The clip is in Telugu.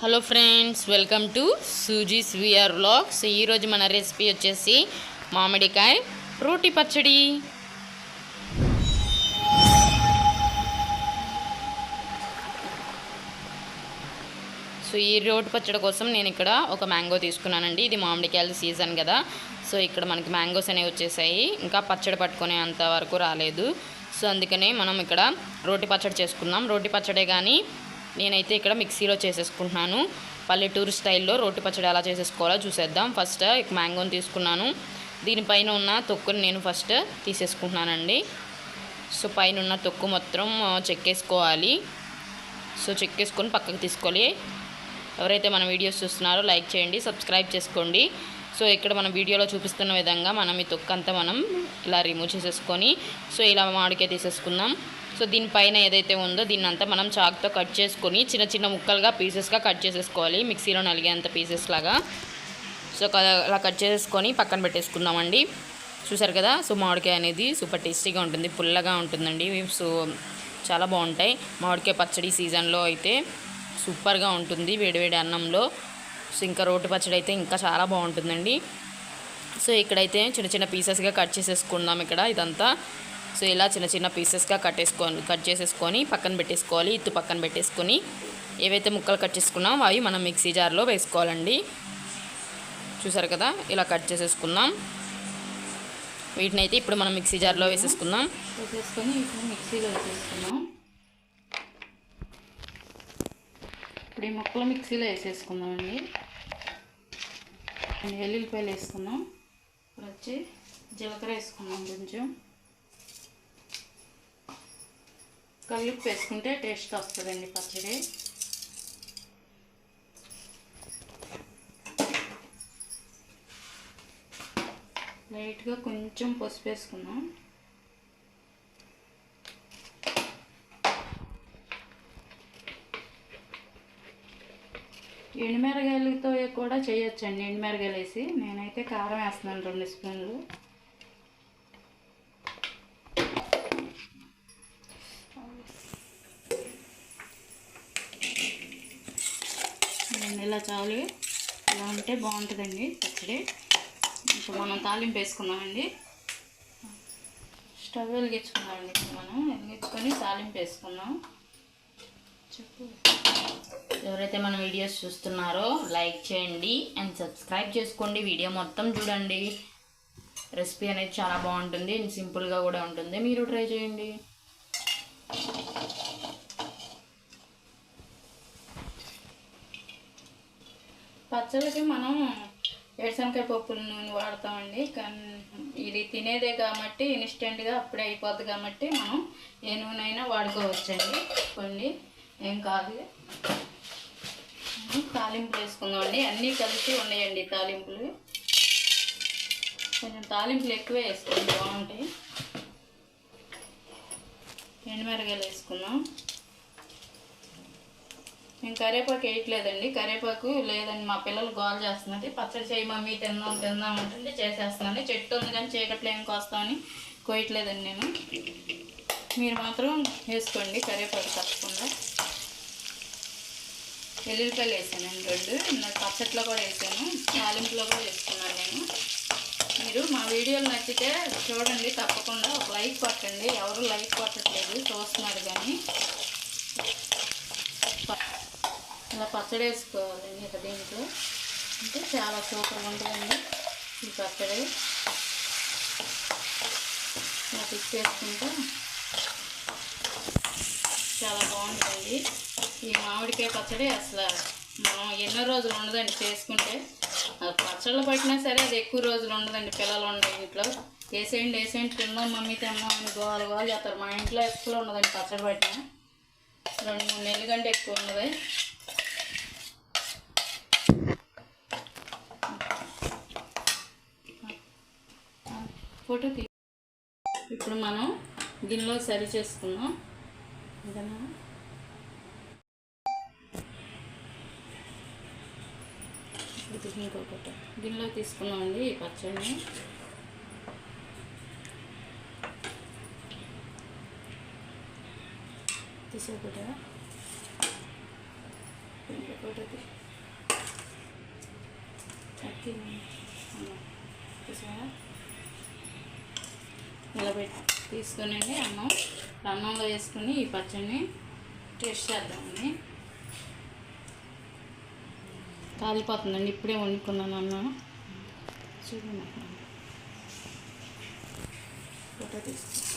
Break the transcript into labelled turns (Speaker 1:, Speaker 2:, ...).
Speaker 1: Hello friends welcome to Suzy's VR vlogs ఈరోజు మన రెసిపీ వచ్చేసి మామిడికాయ రోటి పచ్చడి. సో ఈ రోటి పచ్చడి కోసం నేను ఇక్కడ ఒక మ్యాంగో తీసుకున్నానండి. ఇది మామిడికాయల సీజన్ కదా. సో ఇక్కడ మనకి మ్యాంగోస్ అనేవి వచ్చేసాయి. ఇంకా పచ్చడి పట్టుకునే అంత వరకు రాలేదు. సో అందుకనే మనం ఇక్కడ రోటి పచ్చడి చేసుకుందాం. రోటి పచ్చడే కానీ నేనైతే ఇక్కడ మిక్సీలో చేసేసుకుంటున్నాను. పల్లెటూరు స్టైల్లో రోటి పచ్చడి ఎలా చేసేసుకోవాలో చూసేద్దాం. ఫస్ట్ మ్యాంగోని తీసుకున్నాను. దీనిపైన ఉన్న తొక్కుని నేను ఫస్ట్ తీసేసుకుంటున్నానండి. సో పైన ఉన్న తొక్కు మొత్తం చెక్కేసుకోవాలి. సో చెక్కేసుకొని పక్కకు తీసుకోవాలి. ఎవరైతే మన వీడియోస్ చూస్తున్నారో లైక్ చేయండి సబ్స్క్రైబ్ చేసుకోండి. సో ఇక్కడ మనం వీడియోలో చూపిస్తున్న విధంగా మనం ఈ తొక్కంతా మనం ఇలా రిమూవ్ చేసేసుకొని సో ఇలా మామిడికాయ తీసేసుకుందాం. సో దీనిపైన ఏదైతే ఉందో దీన్నంతా మనం చాక్తో కట్ చేసుకొని చిన్న చిన్న ముక్కలుగా పీసెస్గా కట్ చేసేసుకోవాలి మిక్సీలో నలిగేంత పీసెస్ లాగా. సో క- అలా కట్ చేసుకొని పక్కన పెట్టేసుకుందామండి. చూసారు కదా? సో మామిడికాయ అనేది సూపర్ టేస్టీగా ఉంటుంది పుల్లగా ఉంటుందండి. సో చాలా బాగుంటాయి. మామిడికాయ పచ్చడి సీజన్లో అయితే సూపర్గా ఉంటుంది వేడివేడి అన్నంలో. సో ఇంకా రోటి పచ్చడి అయితే ఇంకా చాలా బాగుంటుందండి. సో ఇక్కడైతే చిన్న చిన్న పీసెస్గా కట్ చేసేసుకుందాం ఇక్కడ ఇదంతా. సో ఇలా చిన్న చిన్న పీసెస్గా కట్టేసుకొని కట్ చేసేసుకొని పక్కన పెట్టేసుకోవాలి ఇత్తు పక్కన పెట్టేసుకొని. ఏవైతే ముక్కలు కట్ చేసుకున్నామో అవి మనం మిక్సీ జార్లో వేసుకోవాలండి. చూసారు కదా? ఇలా కట్ చేసేసుకుందాం. వీటిని అయితే ఇప్పుడు మనం మిక్సీ జార్లో వేసేసుకుందాం.
Speaker 2: వేసేసుకొని ఇప్పుడు మిక్సీలో వేసేసుకున్నాం ఇప్పుడు ఈ ముక్కలు మిక్సీలో వేసేసుకుందామండి. కొన్ని వెల్లుల్లిపాయలు వేసుకున్నాం ఇప్పుడు వచ్చి జీలకర్ర వేసుకున్నాం కొంచెం. కల్లుప్పు వేసుకుంటే టేస్ట్ వస్తుందండి పచ్చడి. లైట్గా కొంచెం పసుపు వేసుకున్నాం ఎండుమిరగాయలతో కూడా చేయొచ్చండి ఎండుమిరగాయలు వేసి నేనైతే కారం వేస్తున్నాను రెండు స్పూన్లు. నేను ఇలా చాలు. ఇలా ఉంటే బాగుంటుందండి పచ్చడి. ఇప్పుడు మనం తాలింపు వేసుకున్నామండి స్టవ్ వెలిగించుకున్నామండి మనం. వెలిగించుకొని తాలింపు వేసుకున్నాం చెప్పు.
Speaker 1: ఎవరైతే మన వీడియోస్ చూస్తున్నారో లైక్ చేయండి అండ్ సబ్స్క్రైబ్ చేసుకోండి. వీడియో మొత్తం చూడండి. రెసిపీ అనేది చాలా బాగుంటుంది. అండ్ సింపుల్గా కూడా ఉంటుంది. మీరు ట్రై చేయండి.
Speaker 2: పచ్చళ్ళకి మనం ఏడుశనకాయ పప్పుల నూనె వాడతామండి. కానీ ఇది తినేదే కాబట్టి ఇన్స్టెంట్గా అప్పుడే అయిపోద్ది కాబట్టి మనం ఏ నూనె అయినా వాడుకోవచ్చండి. కొన్ని ఏం కాదు. తాలింపులు వేసుకుందామండి అన్నీ కలిసి ఉన్నాయండి తాలింపులు. కొంచెం తాలింపులు ఎక్కువే వేసుకోండి బాగుంటాయి. ఎండుమిరగాయలు వేసుకుందాం. మేము కరివేపాకు వేయట్లేదండి. కరివేపాకు లేదండి. మా పిల్లలు గోల్ చేస్తున్నది పచ్చడి చేయి మమ్మీ తిందాం తిందాం అంటే చేసేస్తున్నాను. చెట్టు ఉంది కానీ చీకట్లో ఏం కోస్తామని కోయట్లేదండి నేను. మీరు మాత్రం వేసుకోండి కరివేపాకు తప్పకుండా. వెల్లుల్లిపాయలు వేసానండి రెండు. నాకు పచ్చట్లో కూడా వేసాను. తాలింపులో కూడా వేసుకున్నాను నేను. మీరు మా వీడియోలు నచ్చితే చూడండి తప్పకుండా ఒక లైక్ కొట్టండి. ఎవరు లైక్ కొట్టట్లేదు చూస్తున్నారు కానీ. ఇలా పచ్చడి వేసుకోవాలండి ఇక దీంట్లో. అంటే చాలా సూపర్గా ఉంటుందండి ఈ పచ్చడి. ఇలా పిక్ చేసుకుంటే చాలా బాగుంటుంది మామిడికాయ పచ్చడి అసలు మనం ఎన్నో రోజులు ఉండదండి చేసుకుంటే. అది పచ్చళ్ళు పట్టినా సరే అది ఎక్కువ రోజులు ఉండదండి పిల్లలు ఉండే ఇంట్లో. వేసేయండి వేసేయండి తిన్నాం మమ్మీ తిన్నాం అని గోలు గోలు చేస్తారు. మా ఇంట్లో ఎక్కువ ఉండదండి పచ్చడి పట్టిన. రెండు మూడు నెలల కంటే ఎక్కువ ఉన్నది ఫోటో తీ ఇప్పుడు మనం గిన్నెలో సరి చేసుకుందాం. ఇదన్నా ఇది ఇంకొకటి గిన్నెలో తీసుకున్నామండి ఈ పచ్చడిని. తీసేకూడదా ఫోటో తీ. అక్కి, అమ్మ, చూసావా? ఇలా పెట్టి తీసుకునండి అన్నం. అన్నంలో వేసుకుని ఈ పచ్చడిని టేస్ట్ చేద్దామండి. కాలిపోతుందండి. ఇప్పుడే వండుకున్నాను అన్నం. చూడండి ఫోటో తీసుకో.